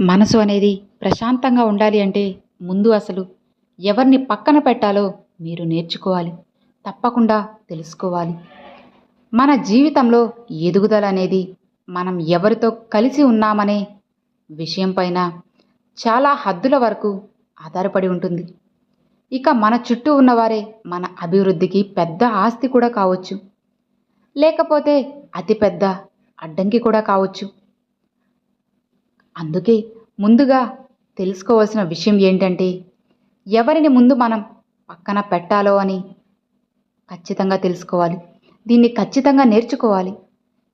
మనసు అనేది ప్రశాంతంగా ఉండాలి అంటే ముందు అసలు ఎవరిని పక్కన పెట్టాలో మీరు నేర్చుకోవాలి. తప్పకుండా తెలుసుకోవాలి. మన జీవితంలో ఎదుగుదల అనేది మనం ఎవరితో కలిసి ఉన్నామనే విషయం పైన చాలా హద్దుల వరకు ఆధారపడి ఉంటుంది. ఇక మన చుట్టూ ఉన్నవారే మన అభివృద్ధికి పెద్ద ఆస్తి కూడా కావచ్చు. లేకపోతే అతిపెద్ద అడ్డంకి కూడా కావచ్చు. అందుకే ముందుగా తెలుసుకోవాల్సిన విషయం ఏంటంటే ఎవరిని ముందు మనం పక్కన పెట్టాలో అని ఖచ్చితంగా తెలుసుకోవాలి. దీన్ని ఖచ్చితంగా నేర్చుకోవాలి.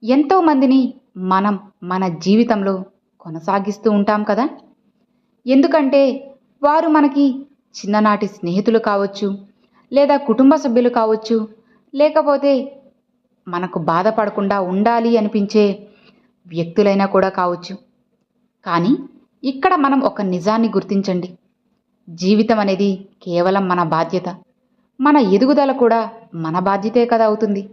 ఎంతోమందిని మనం మన జీవితంలో కొనసాగిస్తూ ఉంటాం కదా? ఎందుకంటే వారు మనకి చిన్ననాటి స్నేహితులు కావచ్చు లేదా కుటుంబ సభ్యులు కావచ్చు లేకపోతే మనకు బాధపడకుండా ఉండాలి అనిపించే వ్యక్తులైనా కూడా కావచ్చు. కానీ ఇక్కడ మనం ఒక నిజాన్ని గుర్తించండి. జీవితం అనేది కేవలం మన బాధ్యత. మన ఎదుగుదల కూడా మన బాధ్యతే కదా అవుతుంది.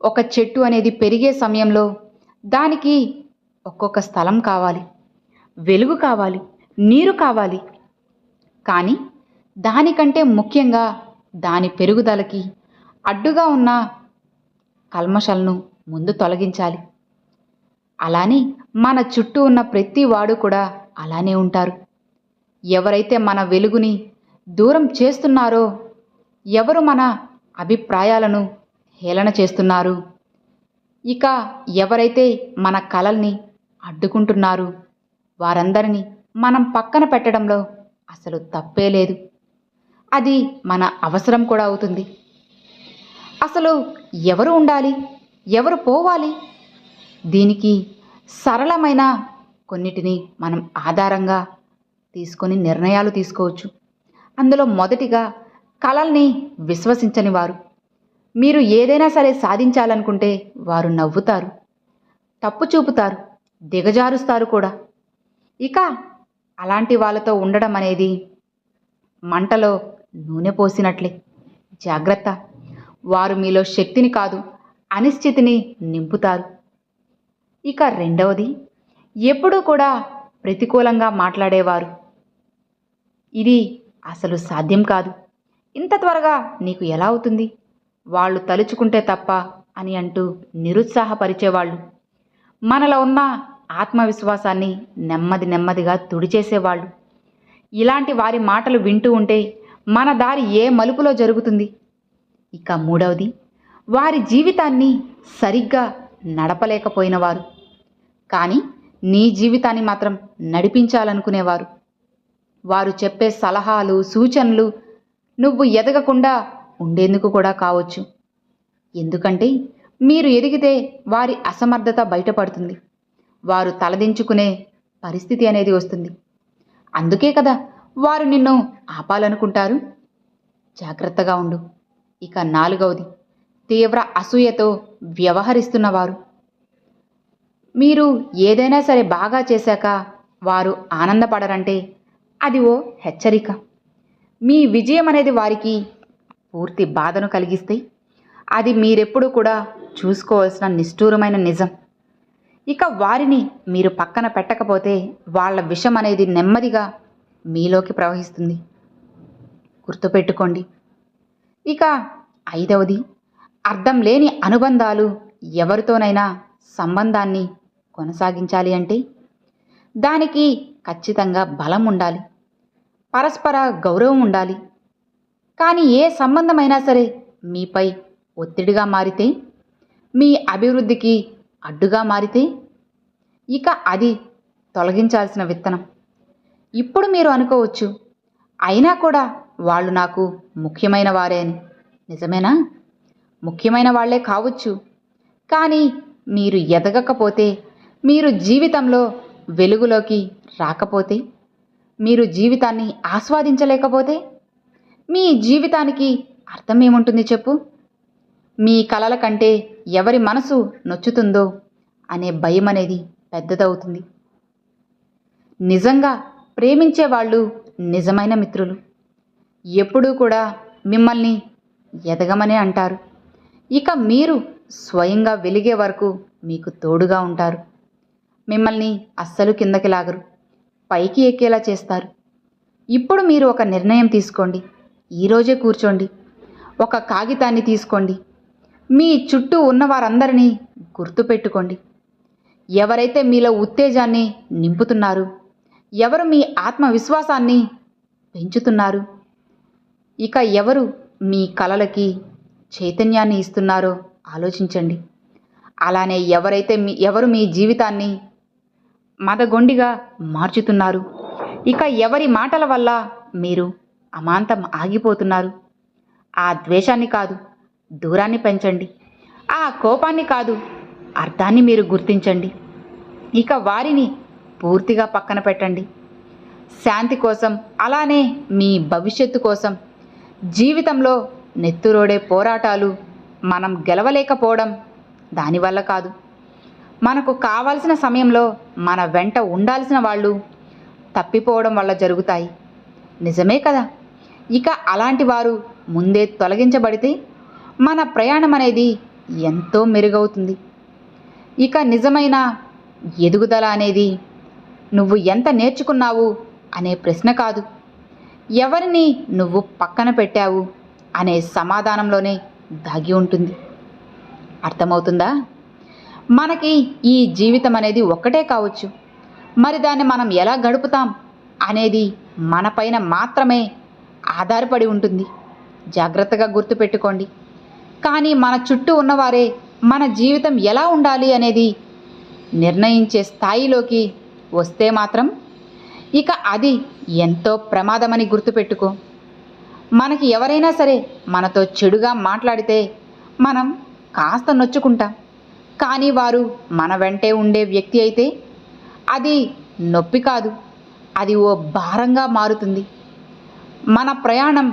ఒక చెట్టు అనేది పెరిగే సమయంలో దానికి ఒక్కొక్క స్థలం కావాలి. వెలుగు కావాలి. నీరు కావాలి. కానీ దానికంటే ముఖ్యంగా దాని పెరుగుదలకి అడ్డుగా ఉన్న కల్మషాలను ముందు తొలగించాలి. అలానే మన చుట్టూ ఉన్న ప్రతి వాడు కూడా అలానే ఉంటారు. ఎవరైతే మన వెలుగుని దూరం చేస్తున్నారో ఎవరు మన అభిప్రాయాలను హేళన చేస్తున్నారు? ఇక ఎవరైతే మన కలల్ని అడ్డుకుంటున్నారు వారందరినీ మనం పక్కన పెట్టడంలో అసలు తప్పే లేదు. అది మన అవసరం కూడా అవుతుంది. అసలు ఎవరు ఉండాలి? ఎవరు పోవాలి? దీనికి సరళమైన కొన్నిటిని మనం ఆధారంగా తీసుకొని నిర్ణయాలు తీసుకోవచ్చు. అందులో మొదటిగా కళల్ని విశ్వసించని వారు. మీరు ఏదైనా సరే సాధించాలనుకుంటే వారు నవ్వుతారు తప్పు చూపుతారు దిగజారుస్తారు కూడా. ఇక అలాంటి వాళ్ళతో ఉండడం అనేది మంటలో నూనె పోసినట్లే. జాగ్రత్త. వారు మీలో శక్తిని కాదు అనిశ్చితిని నింపుతారు. ఇక రెండవది ఎప్పుడూ కూడా ప్రతికూలంగా మాట్లాడేవారు. ఇది అసలు సాధ్యం కాదు. ఇంత త్వరగా నీకు ఎలా అవుతుంది? వాళ్ళు తలుచుకుంటే తప్ప అని అంటూ నిరుత్సాహపరిచేవాళ్ళు. మనలో ఉన్న ఆత్మవిశ్వాసాన్ని నెమ్మది నెమ్మదిగా తుడిచేసేవాళ్ళు. ఇలాంటి వారి మాటలు వింటూ ఉంటే మన దారి ఏ మలుపులో జరుగుతుంది? ఇక మూడవది వారి జీవితాన్ని సరిగ్గా నడపలేకపోయినవారు. కానీ నీ జీవితాన్ని మాత్రం నడిపించాలనుకునేవారు. వారు చెప్పే సలహాలు సూచనలు నువ్వు ఎదగకుండా ఉండేందుకు కూడా కావచ్చు. ఎందుకంటే మీరు ఎదిగితే వారి అసమర్థత బయటపడుతుంది. వారు తలదించుకునే పరిస్థితి అనేది వస్తుంది. అందుకే కదా వారు నిన్ను ఆపాలనుకుంటారు. జాగ్రత్తగా ఉండు. ఇక నాలుగవది. తీవ్ర అసూయతో వ్యవహరిస్తున్నవారు. మీరు ఏదైనా సరే బాగా చేశాక వారు ఆనందపడరంటే అది ఓ హెచ్చరిక. మీ విజయం అనేది వారికి పూర్తి బాధను కలిగిస్తే అది మీరెప్పుడు కూడా చూసుకోవాల్సిన నిష్ఠూరమైన నిజం. ఇక వారిని మీరు పక్కన పెట్టకపోతే వాళ్ళ విషం అనేది నెమ్మదిగా మీలోకి ప్రవహిస్తుంది. గుర్తుపెట్టుకోండి. ఇక ఐదవది అర్థం లేని అనుబంధాలు ఎవరితోనైనా సంబంధాన్ని కొనసాగించాలి అంటే? దానికి ఖచ్చితంగా బలం ఉండాలి. పరస్పర గౌరవం ఉండాలి. కానీ ఏ సంబంధమైనా సరే మీపై ఒత్తిడిగా మారితే? మీ అభివృద్ధికి అడ్డుగా మారితే? ఇక అది తొలగించాల్సిన విత్తనం. ఇప్పుడు మీరు అనుకోవచ్చు అయినా కూడా వాళ్ళు నాకు ముఖ్యమైన వారే అని. నిజమేనా? ముఖ్యమైన వాళ్ళే కావచ్చు. కానీ మీరు ఎదగకపోతే మీరు జీవితంలో వెలుగులోకి రాకపోతే మీరు జీవితాన్ని ఆస్వాదించలేకపోతే మీ జీవితానికి అర్థం ఏముంటుంది చెప్పు? మీ కలల కంటే ఎవరి మనసు నొచ్చుతుందో అనే భయం అనేది పెద్దదవుతుంది. నిజంగా ప్రేమించే వాళ్ళు నిజమైన మిత్రులు. ఎప్పుడూ కూడా మిమ్మల్ని ఎదగమనే అంటారు. ఇక మీరు స్వయంగా వెలిగే వరకు మీకు తోడుగా ఉంటారు. మిమ్మల్ని అస్సలు కిందకి లాగరు. పైకి ఎక్కేలా చేస్తారు. ఇప్పుడు మీరు ఒక నిర్ణయం తీసుకోండి. ఈరోజే కూర్చోండి. ఒక కాగితాన్ని తీసుకోండి. మీ చుట్టూ ఉన్న వారందరినీ గుర్తుపెట్టుకోండి ఎవరైతే మీలో ఉత్తేజాన్ని నింపుతున్నారు ఎవరు మీ ఆత్మవిశ్వాసాన్ని పెంచుతున్నారు ఇక ఎవరు మీ కలలకి చైతన్యాన్ని ఇస్తున్నారో ఆలోచించండి. అలానే ఎవరైతే మీ ఎవరు మీ జీవితాన్ని మదగొండిగా మార్చుతున్నారు ఇక ఎవరి మాటల వల్ల మీరు అమాంతం ఆగిపోతున్నారు? ఆ ద్వేషాన్ని కాదు దూరాన్ని పెంచండి. ఆ కోపాన్ని కాదు అర్థాన్ని మీరు గుర్తించండి. ఇక వారిని పూర్తిగా పక్కన పెట్టండి. శాంతి కోసం అలానే మీ భవిష్యత్తు కోసం జీవితంలో నెత్తురోడే పోరాటాలు మనం గెలవలేకపోవడం దానివల్ల కాదు. మనకు కావాల్సిన సమయంలో మన వెంట ఉండాల్సిన వాళ్ళు తప్పిపోవడం వల్ల జరుగుతాయి. నిజమే కదా? ఇక అలాంటి వారు ముందే తొలగించబడితే మన ప్రయాణం అనేది ఎంతో మెరుగవుతుంది. ఇక నిజమైన ఎదుగుదల అనేది నువ్వు ఎంత నేర్చుకున్నావు అనే ప్రశ్న కాదు. ఎవరిని నువ్వు పక్కన పెట్టావు అనే సమాధానంలోనే దాగి ఉంటుంది. అర్థమవుతుందా? మనకి ఈ జీవితం అనేది ఒక్కటే కావచ్చు. మరి దాన్ని మనం ఎలా గడుపుతాం అనేది మనపైన మాత్రమే ఆధారపడి ఉంటుంది. జాగ్రత్తగా గుర్తుపెట్టుకోండి. కానీ మన చుట్టూ ఉన్నవారే మన జీవితం ఎలా ఉండాలి అనేది నిర్ణయించే స్థాయిలోకి వస్తే మాత్రం ఇక అది ఎంతో ప్రమాదమని గుర్తుపెట్టుకో. మనకి ఎవరైనా సరే మనతో చెడుగా మాట్లాడితే మనం కాస్త నొచ్చుకుంటాం. కానీ వారు మన వెంటే ఉండే వ్యక్తి అయితే అది నొప్పి కాదు అది ఓ భారంగా మారుతుంది. మన ప్రయాణం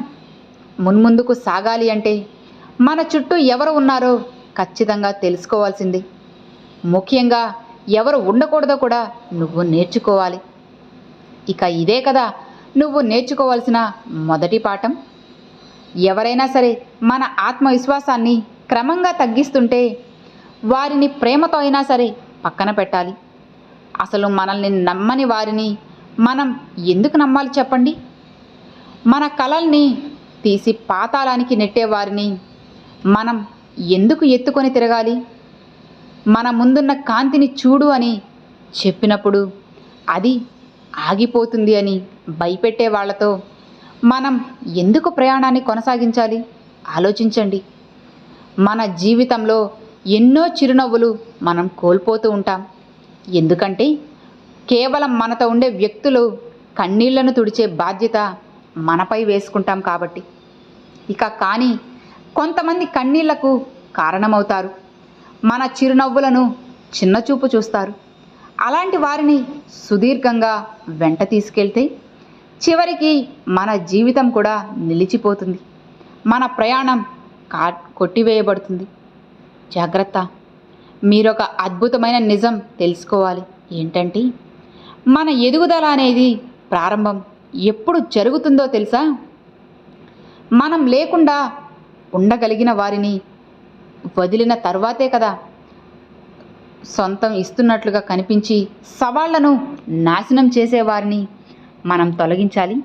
మున్ముందుకు సాగాలి అంటే మన చుట్టూ ఎవరు ఉన్నారో ఖచ్చితంగా తెలుసుకోవాల్సింది. ముఖ్యంగా ఎవరు ఉండకూడదో కూడా నువ్వు నేర్చుకోవాలి. ఇక ఇదే కదా నువ్వు నేర్చుకోవాల్సిన మొదటి పాఠం? ఎవరైనా సరే మన ఆత్మవిశ్వాసాన్ని క్రమంగా తగ్గిస్తుంటే వారిని ప్రేమతో అయినా సరే పక్కన పెట్టాలి. అసలు మనల్ని నమ్మని వారిని మనం ఎందుకు నమ్మాలి చెప్పండి? మన కలల్ని తీసి పాతాళానికి నెట్టే వారిని మనం ఎందుకు ఎత్తుకొని తిరగాలి? మన ముందున్న కాంతిని చూడు అని చెప్పినప్పుడు అది ఆగిపోతుంది అని భయపెట్టే వాళ్ళతో మనం ఎందుకు ప్రయాణాన్ని కొనసాగించాలి? ఆలోచించండి. మన జీవితంలో ఎన్నో చిరునవ్వులు మనం కోల్పోతూ ఉంటాం. ఎందుకంటే కేవలం మనతో ఉండే వ్యక్తులు కన్నీళ్ళను తుడిచే బాధ్యత మనపై వేసుకుంటాం కాబట్టి. ఇక కానీ కొంతమంది కన్నీళ్ళకు కారణమవుతారు. మన చిరునవ్వులను చిన్నచూపు చూస్తారు. అలాంటి వారిని సుదీర్ఘంగా వెంట తీసుకెళ్తే చివరికి మన జీవితం కూడా నిలిచిపోతుంది. మన ప్రయాణం కా కొట్టివేయబడుతుంది. జాగ్రత్త. మీరొక అద్భుతమైన నిజం తెలుసుకోవాలి. ఏంటంటే మన ఎదుగుదల అనేది ప్రారంభం ఎప్పుడు జరుగుతుందో తెలుసా? మనం లేకుండా ఉండగలిగిన వారిని వదిలిన తర్వాతే కదా. సొంతం ఇస్తున్నట్లుగా కనిపించి సవాళ్ళను నాశనం చేసేవారిని మనం తొలగించాలి.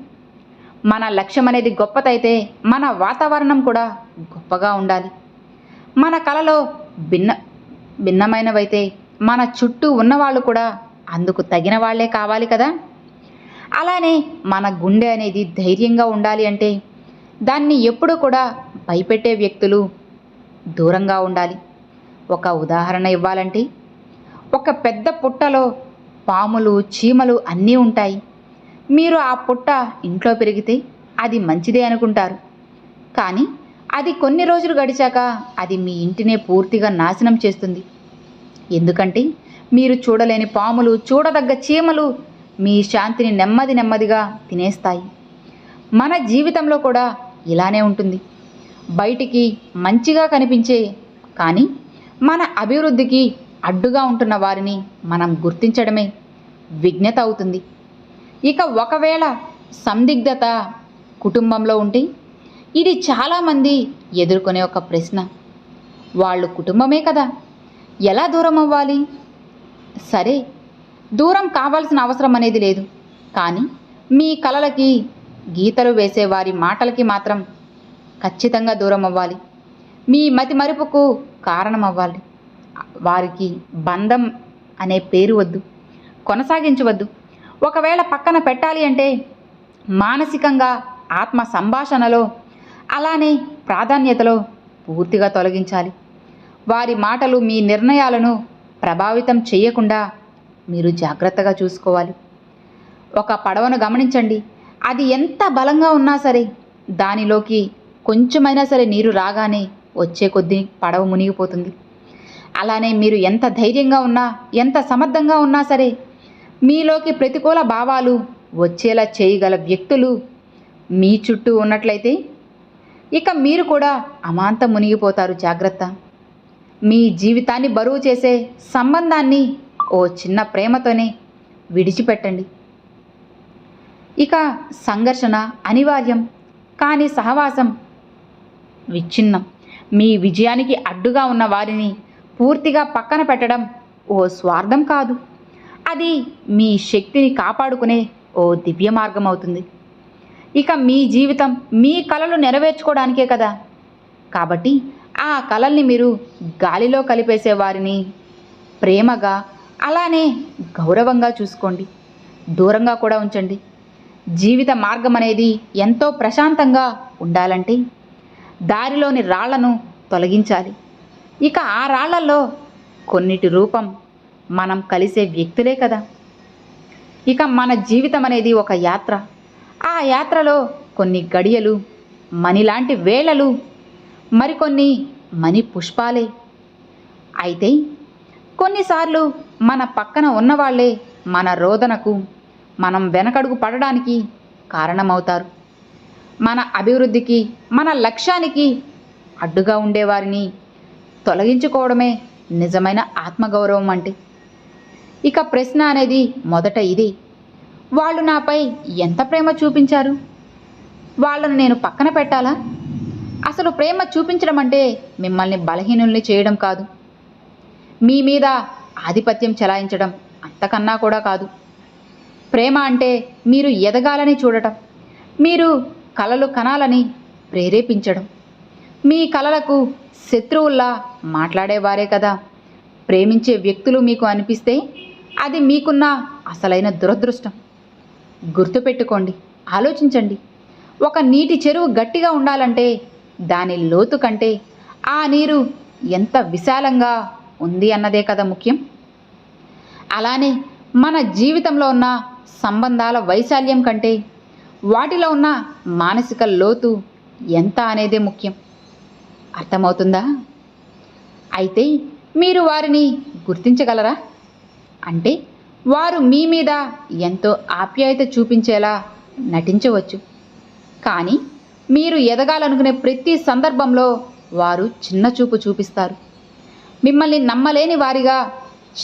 మన లక్ష్యం అనేది గొప్పదైతే మన వాతావరణం కూడా గొప్పగా ఉండాలి. మన కళలో భిన్న భిన్నమైనవైతే మన చుట్టూ ఉన్నవాళ్ళు కూడా అందుకు తగిన వాళ్ళే కావాలి కదా. అలానే మన గుండె అనేది ధైర్యంగా ఉండాలి అంటే దాన్ని ఎప్పుడూ కూడా భయపెట్టే వ్యక్తులు దూరంగా ఉండాలి. ఒక ఉదాహరణ ఇవ్వాలంటే ఒక పెద్ద పుట్టలో పాములు చీమలు అన్నీ ఉంటాయి. మీరు ఆ పుట్ట ఇంట్లో పెరిగితే అది మంచిదే అనుకుంటారు. కానీ అది కొన్ని రోజులు గడిచాక అది మీ ఇంటినే పూర్తిగా నాశనం చేస్తుంది. ఎందుకంటే మీరు చూడలేని పాములు చూడదగ్గ చీమలు మీ శాంతిని నెమ్మది నెమ్మదిగా తినేస్తాయి. మన జీవితంలో కూడా ఇలానే ఉంటుంది. బయటికి మంచిగా కనిపించే కానీ మన అభివృద్ధికి అడ్డుగా ఉంటున్న వారిని మనం గుర్తించడమే విజ్ఞత అవుతుంది. ఇక ఒకవేళ సందిగ్ధత కుటుంబంలో ఉంటే ఇది చాలామంది ఎదుర్కొనే ఒక ప్రశ్న. వాళ్ళు కుటుంబమే కదా. ఎలా దూరం అవ్వాలి? సరే దూరం కావాల్సిన అవసరం అనేది లేదు. కానీ మీ కలలకి గీతలు వేసే వారి మాటలకి మాత్రం ఖచ్చితంగా దూరం అవ్వాలి. మీ మతి మరుపుకు కారణం అవ్వాలి. వారికి బంధం అనే పేరు వద్దు. కొనసాగించవద్దు. ఒకవేళ పక్కన పెట్టాలి అంటే మానసికంగా ఆత్మ సంభాషణలో అలానే ప్రాధాన్యతలో పూర్తిగా తొలగించాలి. వారి మాటలు మీ నిర్ణయాలను ప్రభావితం చేయకుండా మీరు జాగ్రత్తగా చూసుకోవాలి. ఒక పడవను గమనించండి. అది ఎంత బలంగా ఉన్నా సరే దానిలోకి కొంచెమైనా సరే నీరు రాగానే వచ్చే కొద్దీ పడవ మునిగిపోతుంది. అలానే మీరు ఎంత ధైర్యంగా ఉన్నా ఎంత సమర్థంగా ఉన్నా సరే మీలోకి ప్రతికూల భావాలు వచ్చేలా చేయగల వ్యక్తులు మీ చుట్టూ ఉన్నట్లయితే ఇక మీరు కూడా అమాంతం మునిగిపోతారు జాగ్రత్త. మీ జీవితాన్ని బరువు చేసే సంబంధాన్ని ఓ చిన్న ప్రేమతోనే విడిచిపెట్టండి. ఇక సంఘర్షణ అనివార్యం కానీ సహవాసం విచ్ఛిన్నం. మీ విజయానికి అడ్డుగా ఉన్న వారిని పూర్తిగా పక్కన పెట్టడం ఓ స్వార్థం కాదు. అది మీ శక్తిని కాపాడుకునే ఓ దివ్య మార్గం అవుతుంది. ఇక మీ జీవితం మీ కలలు నెరవేర్చుకోవడానికే కదా. కాబట్టి ఆ కలల్ని మీరు గాలిలో కలిపేసే వారిని ప్రేమగా అలానే గౌరవంగా చూసుకోండి. దూరంగా కూడా ఉంచండి. జీవిత మార్గం అనేది ఎంతో ప్రశాంతంగా ఉండాలంటే దారిలోని రాళ్ళను తొలగించాలి. ఇక ఆ రాళ్ళలో కొన్నిటి రూపం మనం కలిసే వ్యక్తులే కదా. ఇక మన జీవితం అనేది ఒక యాత్ర. ఆ యాత్రలో కొన్ని గడియలు మణిలాంటి వేళలు మరికొన్ని మణి పుష్పాలే. అయితే కొన్నిసార్లు మన పక్కన ఉన్నవాళ్ళే మన రోదనకు మనం వెనకడుగు పడడానికి కారణమవుతారు. మన అభివృద్ధికి మన లక్ష్యానికి అడ్డుగా ఉండేవారిని తొలగించుకోవడమే నిజమైన ఆత్మగౌరవం అంటే ఇక ప్రశ్న అనేది మొదట ఇది. వాళ్ళు నాపై ఎంత ప్రేమ చూపించారు? వాళ్ళను నేను పక్కన పెట్టాలా? అసలు ప్రేమ చూపించడం అంటే మిమ్మల్ని బలహీనుల్ని చేయడం కాదు. మీ మీద ఆధిపత్యం చెలాయించడం అంతకన్నా కూడా కాదు. ప్రేమ అంటే మీరు ఎదగాలని చూడటం మీరు కలలు కనాలని ప్రేరేపించడం. మీ కలలకు శత్రువుల్లా మాట్లాడేవారే కదా. ప్రేమించే వ్యక్తులు మీకు అనిపిస్తే అది మీకున్న అసలైన దురదృష్టం. గుర్తుపెట్టుకోండి ఆలోచించండి. ఒక నీటి చెరువు గట్టిగా ఉండాలంటే దాని లోతు కంటే ఆ నీరు ఎంత విశాలంగా ఉంది అన్నదే కదా ముఖ్యం. అలానే మన జీవితంలో ఉన్న సంబంధాల వైశాల్యం కంటే వాటిలో ఉన్న మానసిక లోతు ఎంత అనేదే ముఖ్యం. అర్థమవుతుందా? అయితే మీరు వారిని గుర్తించగలరా? అంటే వారు మీ మీద ఎంతో ఆప్యాయత చూపించేలా నటించవచ్చు. కానీ మీరు ఎదగాలనుకునే ప్రతి సందర్భంలో వారు చిన్న చూపు చూపిస్తారు. మిమ్మల్ని నమ్మలేని వారిగా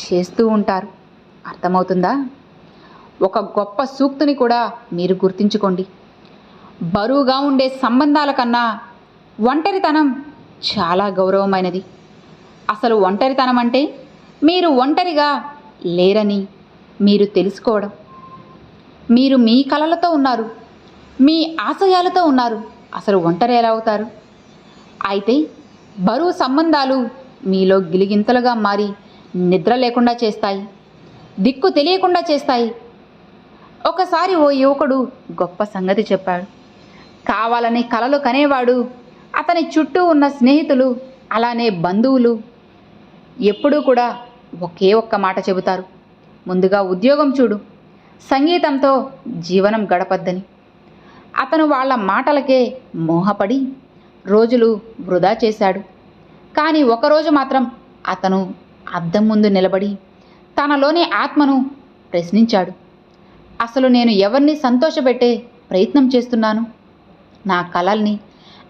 చేస్తూ ఉంటారు. అర్థమవుతుందా? ఒక గొప్ప సూక్తిని కూడా మీరు గుర్తించుకోండి. బరువుగా ఉండే సంబంధాల కన్నా ఒంటరితనం చాలా గౌరవమైనది. అసలు ఒంటరితనం అంటే మీరు ఒంటరిగా లేరని మీరు తెలుసుకోవడం. మీరు మీ కలలతో ఉన్నారు. మీ ఆశయాలతో ఉన్నారు. అసలు ఒంటరి ఎలా అవుతారు? అయితే బరువు సంబంధాలు మీలో గిలిగింతలుగా మారి నిద్ర లేకుండా చేస్తాయి. దిక్కు తెలియకుండా చేస్తాయి. ఒకసారి ఓ యువకుడు గొప్ప సంగతి చెప్పాడు. కావాలని కలలు కనేవాడు అతని చుట్టూ ఉన్న స్నేహితులు అలానే బంధువులు ఎప్పుడూ కూడా ఒకే ఒక్క మాట చెబుతారు. ముందుగా ఉద్యోగం చూడు. సంగీతంతో జీవనం గడపద్దని. అతను వాళ్ళ మాటలకే మోహపడి రోజులు వృధా చేశాడు. కానీ ఒకరోజు మాత్రం అతను అద్దం ముందు నిలబడి తనలోని ఆత్మను ప్రశ్నించాడు. అసలు నేను ఎవరిని సంతోషపెట్టే ప్రయత్నం చేస్తున్నాను? నా కలల్ని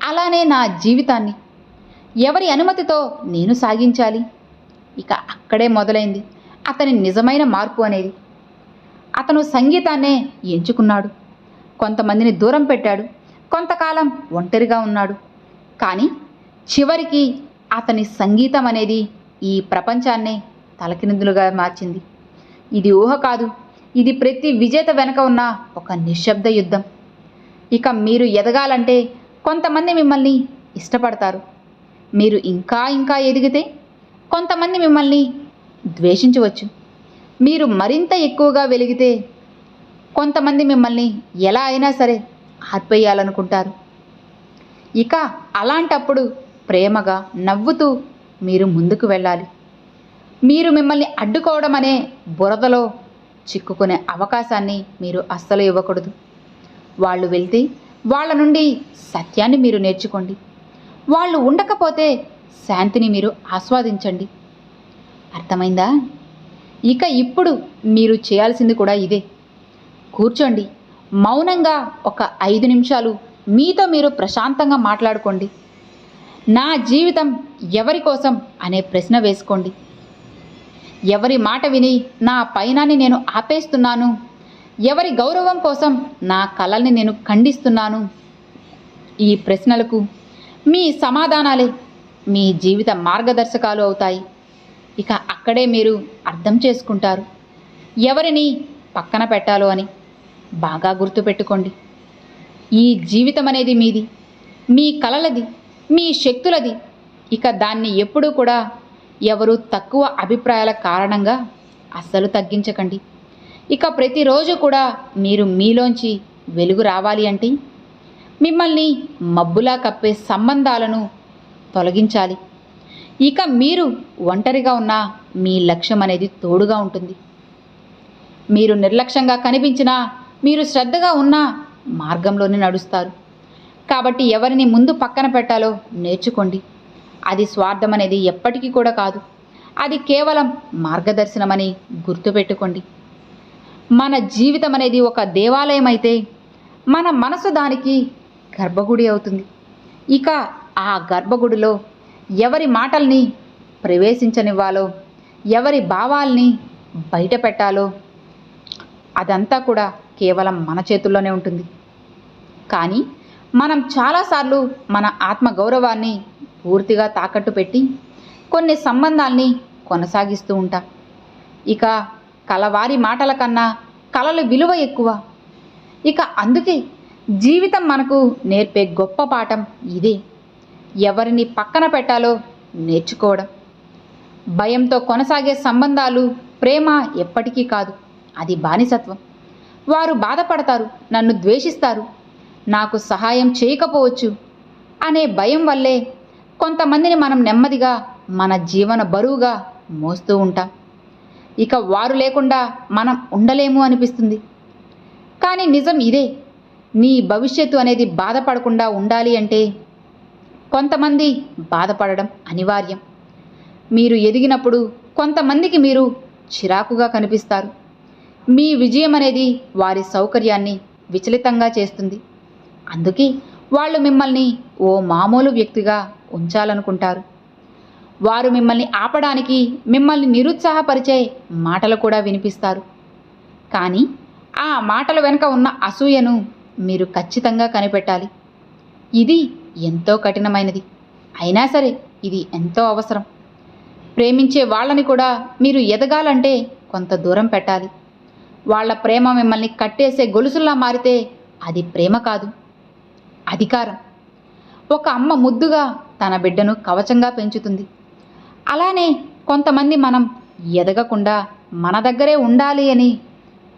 అలానే నా జీవితాన్ని. ఎవరి అనుమతితో నేను సాగించాలి? ఇక అక్కడే మొదలైంది అతని నిజమైన మార్పు అనేది. అతను సంగీతాన్నే ఎంచుకున్నాడు. కొంతమందిని దూరం పెట్టాడు. కొంతకాలం ఒంటరిగా ఉన్నాడు. కానీ చివరికి అతని సంగీతం అనేది ఈ ప్రపంచాన్నే తలకిందులుగా మార్చింది. ఇది ఊహ కాదు. ఇది ప్రతి విజేత వెనుక ఉన్న ఒక నిశ్శబ్ద యుద్ధం. ఇక మీరు ఎదగాలంటే కొంతమంది మిమ్మల్ని ఇష్టపడతారు. మీరు ఇంకా ఇంకా ఎదిగితే కొంతమంది మిమ్మల్ని ద్వేషించవచ్చు. మీరు మరింత ఎక్కువగా వెలిగితే కొంతమంది మిమ్మల్ని ఎలా అయినా సరే ఆర్పేయాలనుకుంటారు ఇక అలాంటప్పుడు ప్రేమగా నవ్వుతూ మీరు ముందుకు వెళ్ళాలి. మీరు మిమ్మల్ని అడ్డుకోవడం అనే బురదలో చిక్కుకునే అవకాశాన్ని మీరు అస్సలు ఇవ్వకూడదు. వాళ్ళు వెళ్తే వాళ్ళ నుండి సత్యాన్ని మీరు నేర్చుకోండి. వాళ్ళు ఉండకపోతే శాంతిని మీరు ఆస్వాదించండి. అర్థమైందా? ఇక ఇప్పుడు మీరు చేయాల్సింది కూడా ఇదే. కూర్చోండి. మౌనంగా ఒక ఐదు నిమిషాలు మీతో మీరు ప్రశాంతంగా మాట్లాడుకోండి. నా జీవితం ఎవరి కోసం అనే ప్రశ్న వేసుకోండి. ఎవరి మాట విని నా పైనాన్ని నేను ఆపేస్తున్నాను? ఎవరి గౌరవం కోసం నా కళల్ని నేను ఖండిస్తున్నాను? ఈ ప్రశ్నలకు మీ సమాధానాలే మీ జీవిత మార్గదర్శకాలు అవుతాయి. ఇక అక్కడే మీరు అర్థం చేసుకుంటారు. ఎవరిని పక్కన పెట్టాలో అని బాగా గుర్తుపెట్టుకోండి ఈ జీవితం అనేది మీది మీ కలలది మీ శక్తులది. ఇక దాన్ని ఎప్పుడూ కూడా ఎవరు తక్కువ అభిప్రాయాల కారణంగా అస్సలు తగ్గించకండి. ఇక ప్రతిరోజు కూడా మీరు మీలోంచి వెలుగు రావాలి అంటే మిమ్మల్ని మబ్బులా కప్పే సంబంధాలను తొలగించాలి. ఇక మీరు ఒంటరిగా ఉన్న మీ లక్ష్యం అనేది తోడుగా ఉంటుంది. మీరు నిర్లక్ష్యంగా కనిపించినా మీరు శ్రద్ధగా ఉన్న మార్గంలోనే నడుస్తారు. కాబట్టి ఎవరిని ముందు పక్కన పెట్టాలో నేర్చుకోండి. అది స్వార్థం అనేది ఎప్పటికీ కూడా కాదు. అది కేవలం మార్గదర్శనమని గుర్తుపెట్టుకోండి. మన జీవితం అనేది ఒక దేవాలయం అయితే మన మనసు దానికి గర్భగుడి అవుతుంది. ఇక ఆ గర్భగుడిలో ఎవరి మాటల్ని ప్రవేశించనివ్వాలో ఎవరి భావాల్ని బయట పెట్టాలో అదంతా కూడా కేవలం మన చేతుల్లోనే ఉంటుంది. కానీ మనం చాలాసార్లు మన ఆత్మ గౌరవాన్ని పూర్తిగా తాకట్టు పెట్టి కొన్ని సంబంధాల్ని కొనసాగిస్తూ ఉంటాం. ఇక కలవారి మాటల కన్నా కళలు విలువ ఎక్కువ. ఇక అందుకే జీవితం మనకు నేర్పే గొప్ప పాఠం ఇదే. ఎవరిని పక్కన పెట్టాలో నేర్చుకోవడం. భయంతో కొనసాగే సంబంధాలు ప్రేమ ఎప్పటికీ కాదు. అది బానిసత్వం. వారు బాధపడతారు నన్ను ద్వేషిస్తారు నాకు సహాయం చేయకపోవచ్చు అనే భయం వల్లే కొంతమందిని మనం నెమ్మదిగా మన జీవన బరువుగా మోస్తూ ఉంటాం. ఇక వారు లేకుండా మనం ఉండలేము అనిపిస్తుంది. కానీ నిజం ఇదే. నీ భవిష్యత్తు అనేది బాధపడకుండా ఉండాలి అంటే కొంతమంది బాధపడడం అనివార్యం. మీరు ఎదిగినప్పుడు కొంతమందికి మీరు చిరాకుగా కనిపిస్తారు. మీ విజయం అనేది వారి సౌకర్యాన్ని విచలితంగా చేస్తుంది. అందుకే వాళ్ళు మిమ్మల్ని ఓ మామూలు వ్యక్తిగా ఉంచాలనుకుంటారు. వారు మిమ్మల్ని ఆపడానికి మిమ్మల్ని నిరుత్సాహపరిచే మాటలు కూడా వినిపిస్తారు. కానీ ఆ మాటల వెనుక ఉన్న అసూయను మీరు ఖచ్చితంగా కనిపెట్టాలి. ఇది ఎంతో కఠినమైనది. అయినా సరే ఇది ఎంతో అవసరం. ప్రేమించే వాళ్ళని కూడా మీరు ఎదగాలంటే కొంత దూరం పెట్టాలి. వాళ్ళ ప్రేమ మిమ్మల్ని కట్టేసే గొలుసుల్లా మారితే అది ప్రేమ కాదు అధికారం. ఒక అమ్మ ముద్దుగా తన బిడ్డను కవచంగా పెంచుతుంది. అలానే కొంతమంది మనం ఎదగకుండా మన దగ్గరే ఉండాలి అని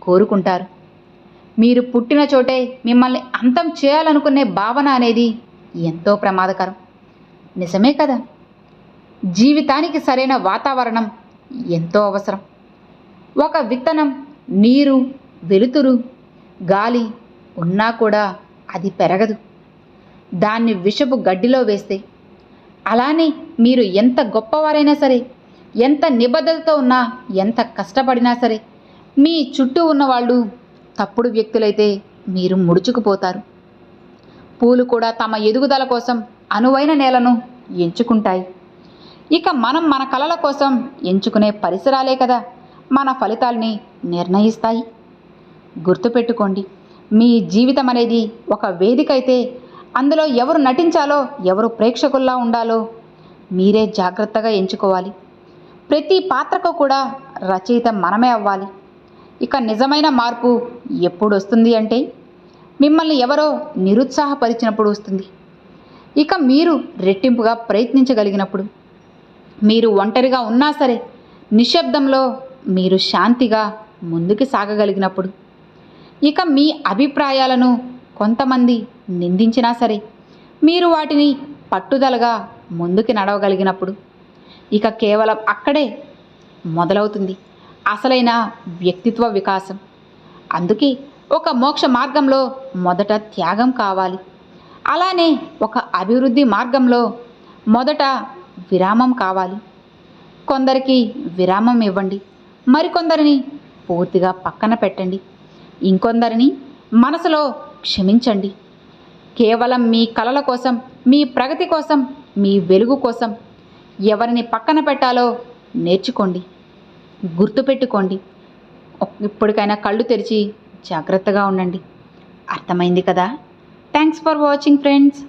కోరుకుంటారు. మీరు పుట్టిన చోటే మిమ్మల్ని అంతం చేయాలనుకునే భావన అనేది ఎంతో ప్రమాదకరం. నిజమే కదా? జీవితానికి సరైన వాతావరణం ఎంతో అవసరం. ఒక విత్తనం నీరు వెలుతురు గాలి ఉన్నా కూడా అది పెరగదు. దాన్ని విషపు గడ్డిలో వేస్తే అలానే మీరు ఎంత గొప్పవారైనా సరే ఎంత నిబద్ధతతో ఉన్నా ఎంత కష్టపడినా సరే మీ చుట్టూ ఉన్నవాళ్ళు తప్పుడు వ్యక్తులైతే మీరు ముడుచుకుపోతారు. పూలు కూడా తమ ఎదుగుదల కోసం అనువైన నేలను ఎంచుకుంటాయి. ఇక మనం మన కలల కోసం ఎంచుకునే పరిసరాలే కదా మన ఫలితాల్ని నిర్ణయిస్తాయి. గుర్తుపెట్టుకోండి మీ జీవితం అనేది ఒక వేదిక అయితే అందులో ఎవరు నటించాలో ఎవరు ప్రేక్షకుల్లా ఉండాలో మీరే జాగ్రత్తగా ఎంచుకోవాలి. ప్రతి పాత్రకు కూడా రచయిత మనమే అవ్వాలి. ఇక నిజమైన మార్పు ఎప్పుడు వస్తుంది అంటే మిమ్మల్ని ఎవరో నిరుత్సాహపరిచినప్పుడు వస్తుంది. ఇక మీరు రెట్టింపుగా ప్రయత్నించగలిగినప్పుడు మీరు ఒంటరిగా ఉన్నా సరే నిశ్శబ్దంలో మీరు శాంతిగా ముందుకు సాగగలిగినప్పుడు ఇక మీ అభిప్రాయాలను కొంతమంది నిందించినా సరే మీరు వాటిని పట్టుదలగా ముందుకు నడవగలిగినప్పుడు ఇక కేవలం అక్కడే మొదలవుతుంది అసలైన వ్యక్తిత్వ వికాసం. అందుకే ఒక మోక్ష మార్గంలో మొదట త్యాగం కావాలి. అలానే ఒక అభివృద్ధి మార్గంలో మొదట విరామం కావాలి. కొందరికి విరామం ఇవ్వండి మరికొందరిని పూర్తిగా పక్కన పెట్టండి ఇంకొందరిని మనసులో క్షమించండి. కేవలం మీ కలల కోసం మీ ప్రగతి కోసం మీ వెలుగు కోసం ఎవరిని పక్కన పెట్టాలో నేర్చుకోండి గుర్తుపెట్టుకోండి. ఇప్పటికైనా కళ్ళు తెరిచి జాగ్రత్తగా ఉండండి. అర్థమైంది కదా? Thanks for watching friends